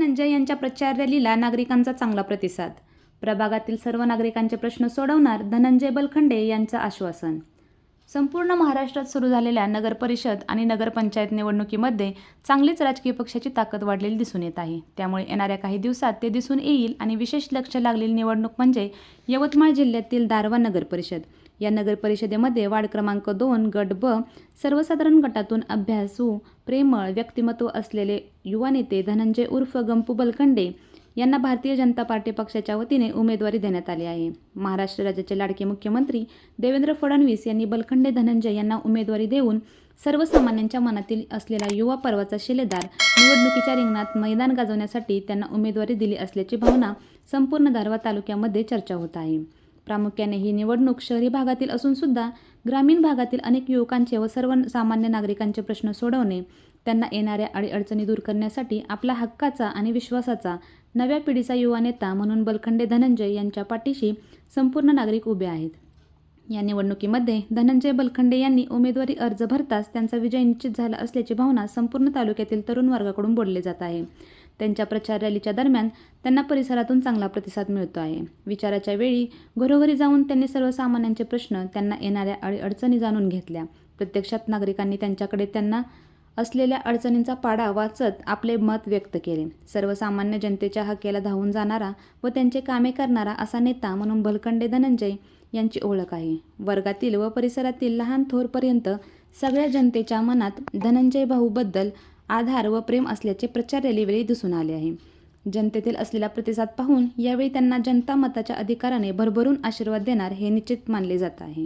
धनंजय यांच्या प्रचार रॅलीला नागरिकांचा चांगला प्रतिसाद. प्रभागातील सर्व नागरिकांचे प्रश्न सोडवणार धनंजय बलखंडे यांचं आश्वासन. संपूर्ण महाराष्ट्रात सुरू झालेल्या नगरपरिषद आणि नगरपंचायत निवडणुकीमध्ये चांगलीच राजकीय पक्षाची ताकद वाढलेली दिसून येत आहे. त्यामुळे येणाऱ्या काही दिवसात ते दिसून येईल आणि विशेष लक्ष लागलेली निवडणूक म्हणजे यवतमाळ जिल्ह्यातील दारवा नगरपरिषद या नगरपरिषदेमध्ये वार्ड क्रमांक दोन गट ब सर्वसाधारण गटातून अभ्यासू प्रेमळ व्यक्तिमत्व असलेले युवा नेते धनंजय उर्फ गंपू बलकंडे यांना भारतीय जनता पार्टी पक्षाच्या वतीने उमेदवारी देण्यात आली आहे. महाराष्ट्र राज्याचे लाडके मुख्यमंत्री देवेंद्र फडणवीस यांनी बलखंडे धनंजय यांना उमेदवारी देऊन सर्वसामान्यांच्या मनातील असलेला युवा पर्वाचा शिलेदार निवडणुकीच्या रिंगणात मैदान गाजवण्यासाठी त्यांना उमेदवारी दिली असल्याची भावना संपूर्ण दारवा तालुक्यामध्ये चर्चा होत आहे. प्रामुख्याने ही निवडणूक शहरी भागातील असून सुद्धा ग्रामीण भागातील अनेक युवकांचे व सर्वसामान्य नागरिकांचे प्रश्न सोडवणे त्यांना येणाऱ्या अडीअडचणी दूर करण्यासाठी आपला हक्काचा आणि विश्वासाचा नव्या पिढीचा युवा नेता म्हणून बलखंडे धनंजय यांच्या पाठीशी संपूर्ण नागरिक उभे आहेत. या निवडणुकीमध्ये धनंजय बलखंडे यांनी उमेदवारी अर्ज भरताच त्यांचा विजय निश्चित झाला असल्याची भावना संपूर्ण तालुक्यातील तरुण वर्गाकडून बोलले जात आहे. त्यांच्या प्रचार रॅलीच्या दरम्यान त्यांना परिसरातून चांगला प्रतिसाद मिळतो आहे. विचाराच्या वेळी घरोघरी जाऊन त्यांनी सर्वसामान्यांचे प्रश्न त्यांना येणाऱ्या अडीअडचणी जाणून घेतल्या. प्रत्यक्षात नागरिकांनी त्यांच्याकडे त्यांना असलेल्या अडचणींचा पाडा वाचत आपले मत व्यक्त केले. सर्वसामान्य जनतेच्या हकेला धावून जाणारा व त्यांचे कामे करणारा असा नेता म्हणून भलखंडे धनंजय यांची ओळख आहे. वर्गातील व परिसरातील लहान थोरपर्यंत सगळ्या जनतेच्या मनात धनंजय भाऊबद्दल आधार व प्रेम असल्याचे प्रचार रॅलीवेळी दिसून आले आहे. जनतेतील असलेला प्रतिसाद पाहून यावेळी त्यांना जनता मताच्या अधिकाराने भरभरून आशीर्वाद देणार हे निश्चित मानले जात आहे.